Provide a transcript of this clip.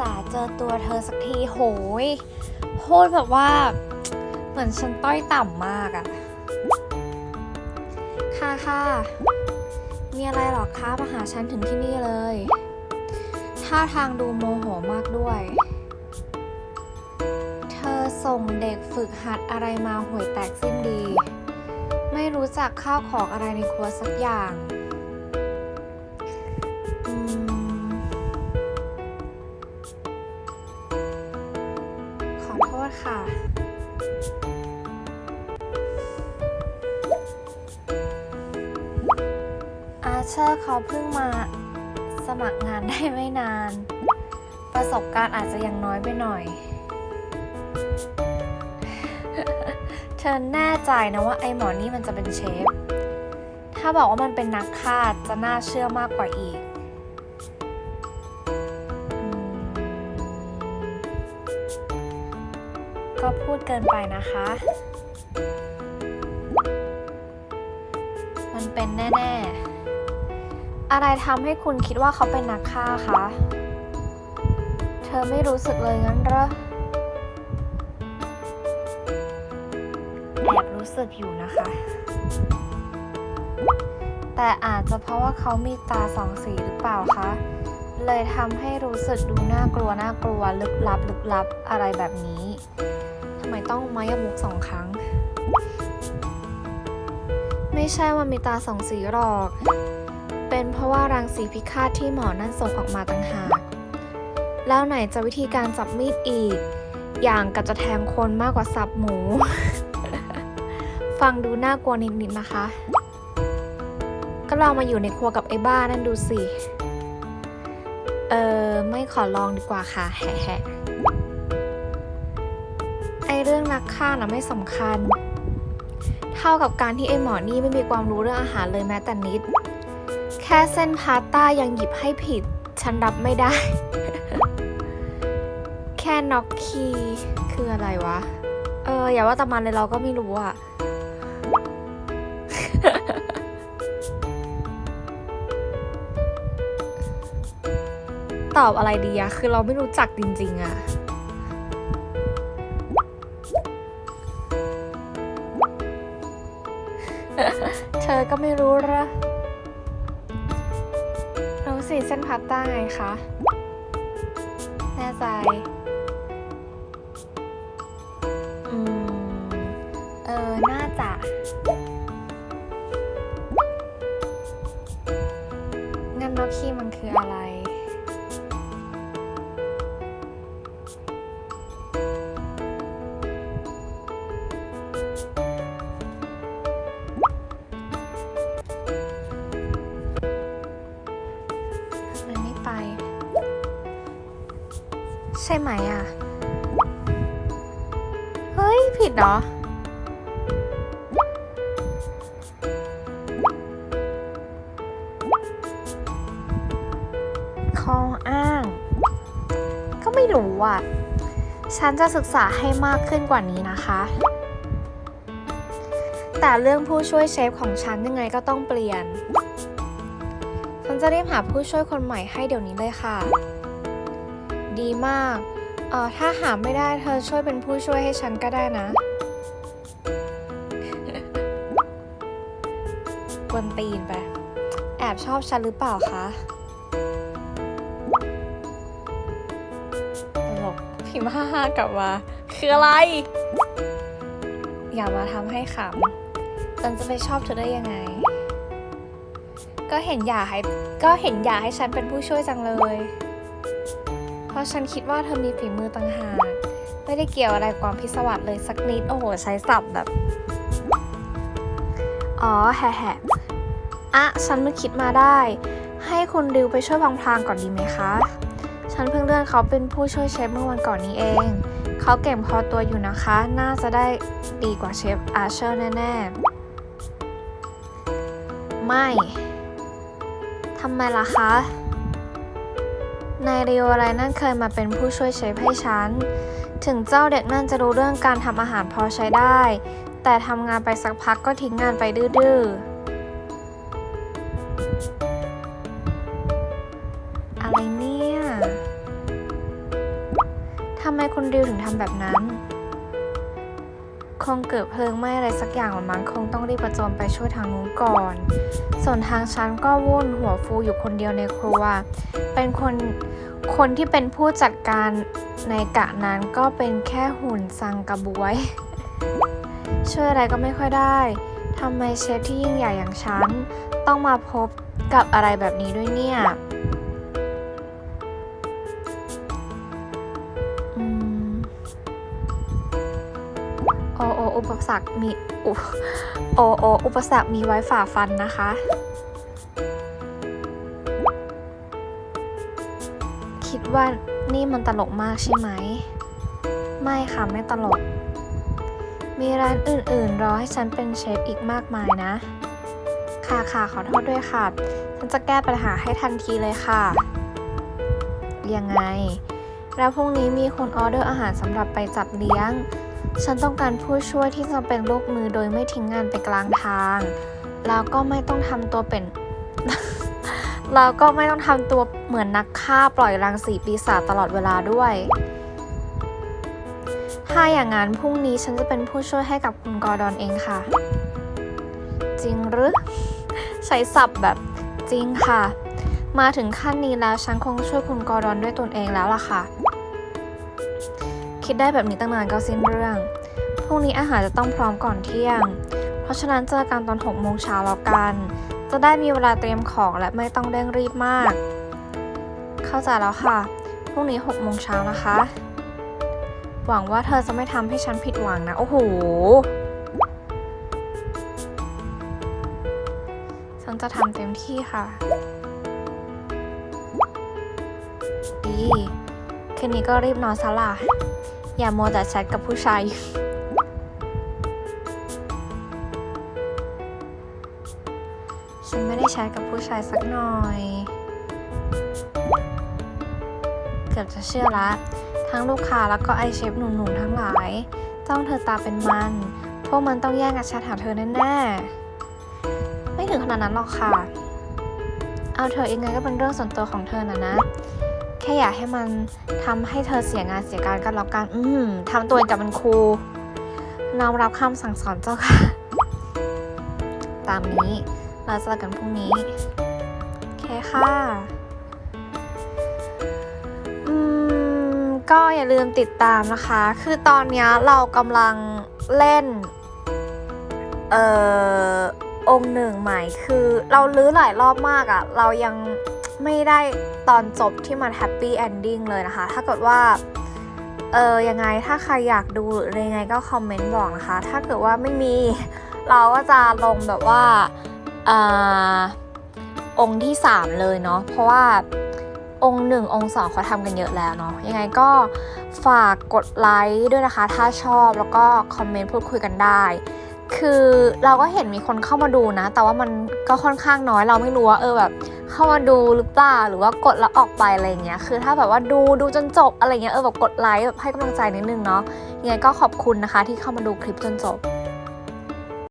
จ๋าเจอตัวเธอสักทีโหยโคตรแบบว่า เหมือนฉันต้อยต่ำมากอะค่ะค่ะมีอะไรหรอคะมาหาฉันถึงที่นี่เลยท่าทางดูโมโหมากด้วย เธอส่งเด็กฝึกหัดอะไรมาห่วยแตกสิ้นดี ไม่รู้จักข้าวของอะไรในครัวสักอย่าง เชอร์เขาเพิ่งมาสมัครงานได้ไม่นาน ประสบการณ์อาจจะยังน้อยไปหน่อย เธอแน่ใจนะว่าไอหมอนี่มันจะเป็นเชฟ ถ้าบอกว่ามันเป็นนักฆ่าจะน่าเชื่อมากกว่าอีกก็พูดเกินไปนะคะ มันเป็นแน่ ๆ อะไรทำให้คุณคิดว่าเขาเป็นนักฆ่าคะ เธอไม่รู้สึกเลยงั้นเหรอ แอบรู้สึกอยู่นะคะ แต่อาจจะเพราะว่าเขามีตาสองสีหรือเปล่าคะ เลยทำให้รู้สึกดูน่ากลัวน่ากลัวลึกลับลึกลับอะไรแบบนี้ทำไมต้องไม้ยมุกสองครั้ง ไม่ใช่ว่ามีตาสองสีหรอก เป็นเพราะว่ารังสีพิฆาตที่หมอนั่นส่งออกมาต่างหาก แล้วไหนจะวิธีการจับมีดอีก อย่างกับจะแทงคนมากกว่าสับหมู ฟังดูน่ากลัวนิดๆนะคะ ก็ลองมาอยู่ในครัวกับไอ้บ้านั่นดูสิ เออไม่ขอลองดีกว่าค่ะแฮะไอเรื่องนักฆ่านะไม่สำคัญ เท่ากับการที่ไอหมอนี่ไม่มีความรู้เรื่องอาหารเลยแม้แต่นิด ค่เส้นพาสต้ายังหยิบให้ผิด ฉันรับไม่ได้ แค่น็อกคีคืออะไรวะ เออ อย่าว่าต่มันเลยเราก็ไม่รู้อะตอบอะไรดีอะคือเราไม่รู้จักจริง ๆอะเธอก็ไม่รู้เหรอรู้ สิเส้นพาสต้าไงคะ แน่ใจ อืม เออ น่าจะ งั้นนอกคี้มันคืออะไร ใช่ไหมอะ เฮ้ย ผิดเหรอข้ออ้าง ก็ไม่รู้อะ ฉันจะศึกษาให้มากขึ้นกว่านี้นะคะ แต่เรื่องผู้ช่วยเชฟของฉันยังไงก็ต้องเปลี่ยน ฉันจะรีบหาผู้ช่วยคนใหม่ให้เดี๋ยวนี้เลยค่ะ ดีมากเออถ้าหาไม่ได้เธอช่วยเป็นผู้ช่วยให้ฉันก็ได้นะกวนตีนไป แอบชอบฉันหรือเปล่าคะตลกพิมพ์ห้าห้ากลับมา คืออะไร อย่ามาทำให้ขำฉันจะไปชอบเธอได้ยังไง ก็เห็นอยากให้ก็เห็นอยากให้ฉันเป็นผู้ช่วยจังเลย ราะฉันคิดว่าเธอมีฝีมือต่างหาก ไม่ได้เกี่ยวอะไรความพิศวาสเลยสักนิด โอ้โห ใช้ศัพท์แบบ อ๋อ แฮะๆอะฉันเพิ่งคิดมาได้ ให้คุณดิวไปช่วยพลางๆก่อนดีไหมคะ ฉันเพิ่งเลื่อนเขาเป็นผู้ช่วยเชฟเมื่อวันก่อนนี้เอง เขาเก่งพอตัวอยู่นะคะ น่าจะได้ดีกว่าเชฟอาเชอร์แน่ๆ ไม่ ทำไมล่ะคะ นายริโอะไรนั่นเคยมาเป็นผู้ช่วยเชฟให้ฉัน ถึงเจ้าเด็กนั่นจะรู้เรื่องการทำอาหารพอใช้ได้ แต่ทำงานไปสักพักก็ทิ้งงานไปดื้อๆอะไรเนี่ยคุณดิวถึงทำแบบนั้น คงเกิดเพลิงไหม้อะไรสักอย่างละมั้งคงต้องรีบประโจนไปช่วยทางนู้นก่อน ส่วนทางฉันก็วุ่นหัวฟูอยู่คนเดียวในครัว เป็นคนคนที่เป็นผู้จัดการในกะนั้นก็เป็นแค่หุ่นซังกระบวย ช่วยอะไรก็ไม่ค่อยได้ทำไมเชฟที่ยิ่งใหญ่อย่างฉัน ต้องมาพบกับอะไรแบบนี้ด้วยเนี่ย อุปสรรคมีโอโออุปสรรคมีไว้ฝ่าฟันนะคะ คิดว่านี่มันตลกมากใช่ไหม ไม่ค่ะ ไม่ตลก มีร้านอื่นๆ รอให้ฉันเป็นเชฟอีกมากมายนะ ค่ะค่ะขอโทษด้วยค่ะ ฉันจะแก้ปัญหาให้ทันทีเลยค่ะ ยังไง แล้วพรุ่งนี้มีคนออเดอร์อาหารสำหรับไปจัดเลี้ยง ฉันต้องการผู้ช่วยที่จะเป็นลูกมือโดยไม่ทิ้งงานไปกลางทาง แล้วก็ไม่ต้องทำตัวเป็น แล้วก็ไม่ต้องทำตัวเหมือนนักฆ่าปล่อยรังสีปีศาจตลอดเวลาด้วย ถ้าอย่างนั้นพรุ่งนี้ฉันจะเป็นผู้ช่วยให้กับคุณกอร์ดอนเองค่ะ จริงหรือ ใช้ศัพท์แบบจริงค่ะ มาถึงขั้นนี้แล้วฉันคงช่วยคุณกอร์ดอนด้วยตนเองแล้วล่ะค่ะ คิดได้แบบนี้ตั้งนานก็สิ้นเรื่อง พรุ่งนี้อาหารจะต้องพร้อมก่อนเที่ยง เพราะฉะนั้นเจอกันตอน6โมงเช้าแล้วกัน จะได้มีเวลาเตรียมของและไม่ต้องเร่งรีบมาก เข้าใจแล้วค่ะ พรุ่งนี้6โมงเช้านะคะ หวังว่าเธอจะไม่ทำให้ฉันผิดหวังนะ โอ้โห ฉันจะทำเต็มที่ค่ะ ดีคืนนี้ก็รีบนอนซะล่ะ อย่ามัวแต่แชทกับผู้ชายฉันไม่ได้แชทกับผู้ชายสักหน่อย เกือบจะเชื่อละ ทั้งลูกค้าแล้วก็ไอเชฟหนุ่มๆทั้งหลายจ้องเธอตาเป็นมัน พวกมันต้องแย่งกับแชทหาเธอแน่ๆ ไม่ถึงขนาดนั้นหรอกค่ะ เอาเธอเองไงก็เป็นเรื่องส่วนตัวของเธอนะนะ แค่อยากให้มันทำให้เธอเสียงานเสียการกันแล้วกัน อืมทำตัวเองกับเป็นครูน้อมรับคำสั่งสอนเจ้าค่ะ ตามนี้เราเจอกันพรุ่งนี้ โอเคค่ะ อืม ก็อย่าลืมติดตามนะคะ คือตอนนี้เรากำลังเล่น เอ่อองค์หนึ่งใหม่คือเราลื้อหลายรอบมากอะ่ะ เรายัง ไม่ได้ตอนจบที่มันแฮปปี้เอนดิ้งเลยนะคะ ถ้าเกิดว่า เออยังไงถ้าใครอยากดูหรือยังไงก็คอมเมนต์บอกนะคะ ถ้าเกิดว่าไม่มีเราก็จะลงแบบว่าอาองค์ที่ 3 เลยเนาะ เพราะว่าองค์1องค์2เขาทำกันเยอะแล้วเนาะ ยังไงก็ฝากกดไลค์ด้วยนะคะ ถ้าชอบแล้วก็คอมเมนต์พูดคุยกันได้ คือเราก็เห็นมีคนเข้ามาดูนะ แต่ว่ามันก็ค่อนข้างน้อยเราไม่รู้ว่าเออแบบ เข้ามาดูหรือเปล่าหรือว่ากดแล้วออกไปอะไรเงี้ยคือถ้าแบบว่าดูดูจนจบอะไรเงี้ยเออแบบกดไลค์แบบให้กำลังใจนิดนึงเนาะยังไงก็ขอบคุณนะคะที่เข้ามาดูคลิปจนจบ